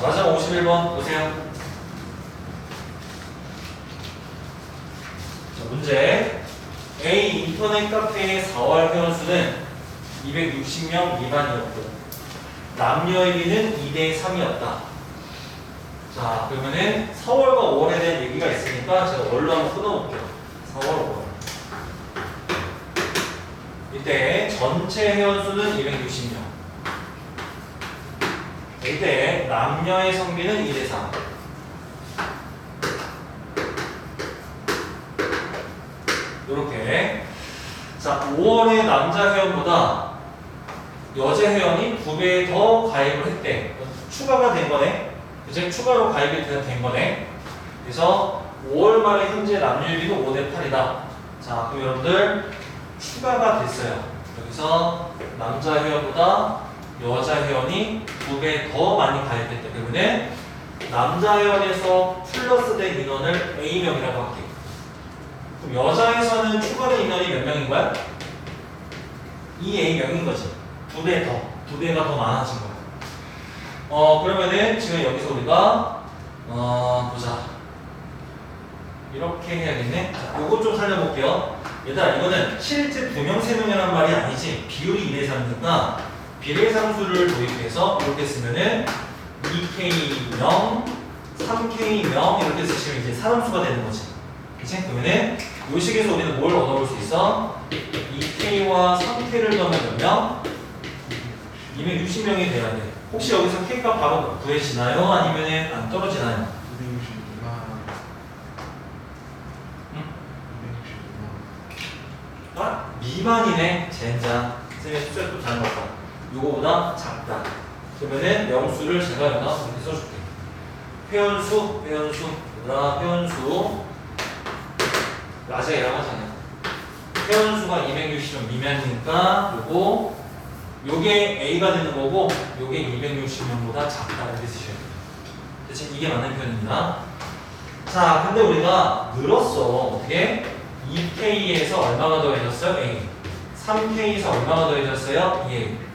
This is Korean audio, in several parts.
자, 마지막 51번 보세요. 자, 문제. A 인터넷 카페의 4월 회원수는 260명 미만이었고, 남녀의 비는 2대 3이었다. 자, 그러면은 4월과 5월에 대한 얘기가 있으니까 제가 월로 한번 끊어볼게요. 4월, 5월. 이때 전체 회원수는 260명. 이때 남녀의 성비는 2대 3. 이렇게. 자, 5월의 남자 회원보다 여자 회원이 2배 더 가입을 했대. 추가가 된 거네. 이제 추가로 가입이 된- 된 거네. 그래서 5월 말에 현재 남녀율비도 5대 8이다. 자, 그럼 여러분들 추가가 됐어요. 여기서 남자 회원보다 여자 회원이 2배 더 많이 가입했기 때문에 남자 회원에서 플러스 된 인원을 A명이라고 할게요. 그럼 여자에서는 추가된 인원이 몇 명인 거야? 2A명인 거지. 2배 더. 2배가 더 많아진 거야. 어, 그러면은 지금 여기서 우리가 어, 보자. 이렇게 해야겠네. 자, 요거 좀 살려볼게요. 얘들아, 이거는 실제 두 명, 세 명이라는 말이 아니지. 비율이 2대 3이니까 비례상수를 도입해서 이렇게 쓰면은 2K0, 3K0 이렇게 쓰시면 이제 사람수가 되는 거지. 그치? 그러면은 요 식에서 우리는 뭘 얻어볼 수 있어? 2K와 3K를 더하면 몇 명? 260명이 돼야 돼. 혹시 여기서 K가 바로 구해지나요? 아니면은 안 떨어지나요? 262만 응? 262만 아, 미만이네. 젠장. 쌤의 숫자 또 잘못했다. 요거보다 작다. 그러면은 명수를 제가 여기다 이렇게 써줄게. 회원수, 회원수, 얘들아, 회원수. 낮에라고 하잖아요. 회원수가 260명 미만이니까 요거 요게 A가 되는 거고 요게 260명보다 작다 이렇게 쓰셔야 돼요. 대체 이게 맞는 표현입니다. 자, 근데 우리가 늘었어. 어떻게? 2K에서 얼마가 더해졌어요? A. 3K에서 얼마가 더해졌어요? 2A.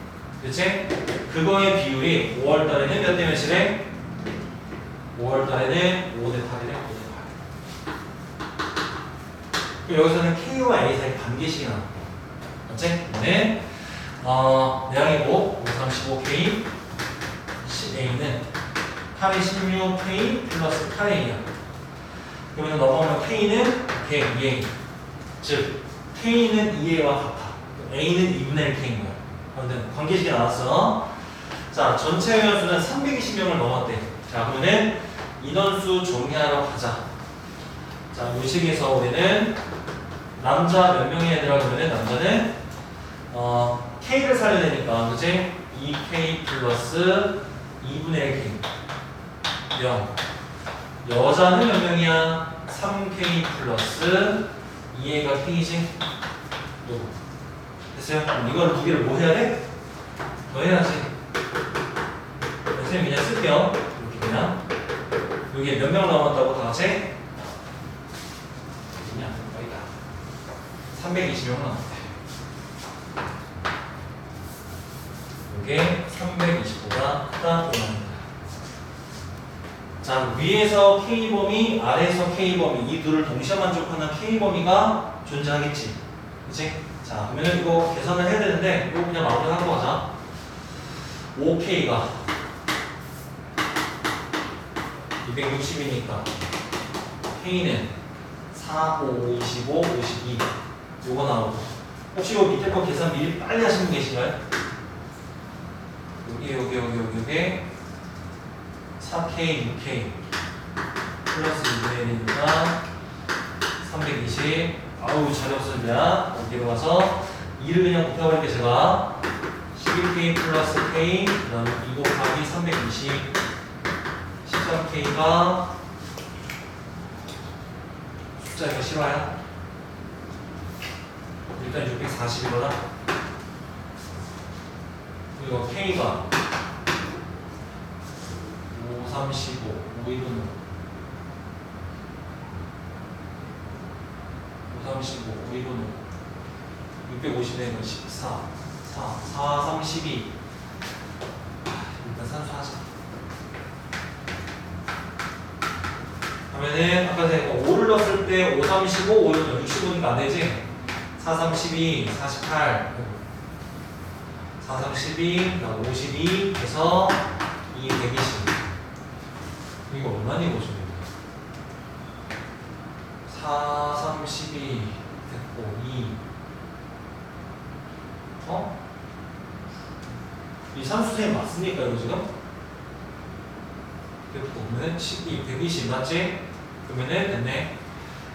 그치? 그거의 비율이 5월 달에는 몇 대 몇이래? 5월 달에는 5대 8이래. 5대 8. 그럼 여기서는 K와 A 사이 반개씩이 나왔고. 맞지? 네. 어, 내양이고 535K 10A는 8의 16K 플러스 8A야. 그러면 넘어가면 K는 K, 2A. 즉, K는 2A와 같아. A는 2분의 1 K인 거야. 아무튼 관계식이 나왔어. 자, 전체 회원수는 320명을 넘었대. 자, 그러면 인원수 정리하러 가자. 자, 이 식에서 우리는 남자 몇 명의 애들아 그러면 남자는 어, K를 살려야 되니까, 그치? 2K 플러스 2분의 1 K. 명. 여자는 몇 명이야? 3K 플러스 2A가 K지? 요거. 됐어요? 이걸 두 개를 뭐 해야 돼? 더 해야지. 선생님 그냥 쓸게요. 이렇게 그냥. 여기에 몇 명 남았다고 다 같이? 그냥 여기다. 320명 남았대. 이게 325가 크다 이겁니다. 자 위에서 K범위, 아래에서 K범위 이 둘을 동시에 만족하는 K범위가 존재하겠지. 그치? 자 그러면 이거 계산을 해야 되는데 이거 그냥 마무리 하고 가자. 5K가 260이니까 K는 4, 5, 25, 52 요거 나오고 혹시 요 밑에 거 계산 미리 빨리 하시는 분 계신가요? 여기 여기 여기 여기 여기 4K, 6K 플러스 2분의 1이니까 320 아우 잘 없습니다. 여기로 가서 2를 그냥 곱해버릴게 제가. 11K 플러스 K 그 다음에 2 곱하기 320 13K가 숫자가 싫어요? 일단 640이거나. 그리고 K가 5, 35, 5, 1은 5, 35, 5, 1은 650내면 14, 4, 4, 3, 12 아, 일단 산수하자. 그러면은 아까 제가 5를 넣었을 때 5, 3, 15, 5는 65니까 안 되지? 4, 3, 12, 48 4, 3, 12, 52 해서 2, 120 이거 얼마니 보시면 4, 3, 12 됐고 2 어? 이 산수생이 맞습니까 이거 지금? 이렇게 보면은 12, 120 맞지? 그러면은 됐네.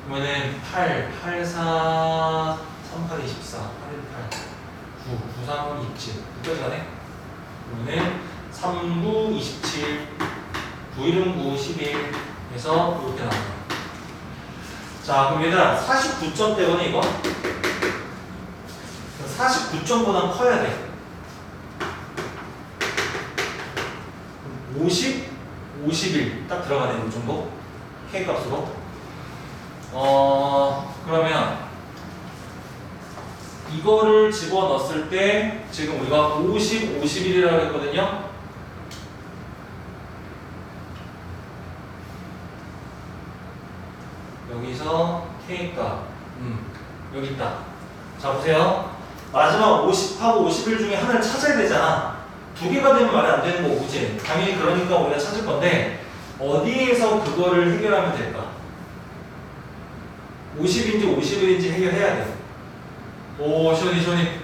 그러면은 8, 8, 4, 3, 8, 24, 8, 1, 8, 9, 9, 3, 27. 9까지 가네? 그러면은 3, 9, 27, 9, 1은 9, 11 해서 이렇게 나와요. 자, 그럼 얘들아 49점대거든 이거? 49점보다 커야 돼. 50, 51 딱 들어가네 이 정도 K 값으로? 어 그러면 이거를 집어넣었을 때 지금 우리가 50, 51이라고 했거든요 여기서 K 값 음, 여기 있다 자 보세요 마지막 50하고 51 중에 하나를 찾아야 되잖아 두 개가 되면 말이 안 되는 거고, 그지? 당연히 그러니까 우리가 찾을 건데, 어디에서 그거를 해결하면 될까? 50인지 51인지 해결해야 돼. 오, 시원히, 시원히.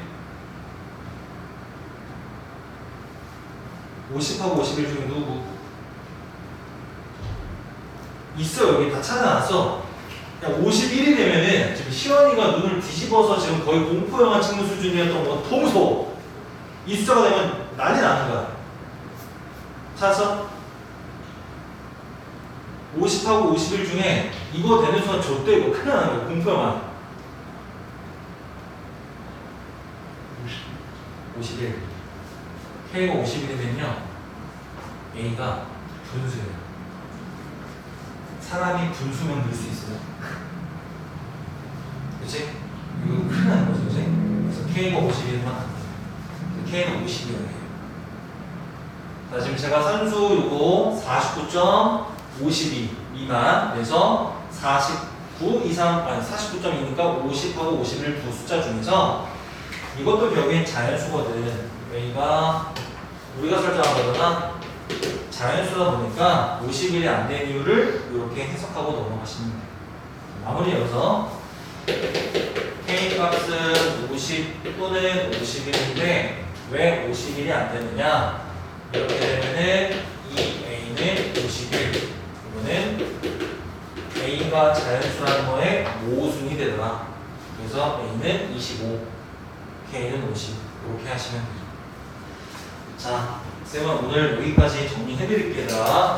50하고 51 중에 누구? 있어, 여기 다 찾아놨어. 야, 51이 되면은 지금 시원이가 눈을 뒤집어서 지금 거의 공포 영화 찍는 수준이었던 거더 무서워. 이 숫자가 되면 난리 나는 거야. 찾았어? 50하고 51 중에 이거 되는 순간 좆대 이거 큰일 나는 거야. 공포 영화. 51. K가 51이 되면요. A가 분수예요. 사람이 분수면 늘 수 있어요. 그치? 이거 큰일 나는 거죠, 그치? 그래서 K가 51만 안 돼. K는 50이에요. 자, 지금 제가 산수 요거 49.52 미만 그래서 49 이상 아니 49.2니까 50하고 51 두 숫자 중에서 이것도 결국엔 자연수거든. A가 우리가 설정한 거잖아. 자연수다 보니까 51이 안 된 이유를 이렇게 해석하고 넘어가시면 돼요. 마무리 여기서 K 값은 50 또는 51인데 왜 51이 안 되느냐? 이렇게 되면은 이 A는 51. 이거는 A가 자연수라는 거에 모순이 되더라. 그래서 A는 25, K는 50. 이렇게 하시면 돼요. 자, 쌤은 오늘 여기까지 정리해드릴게요.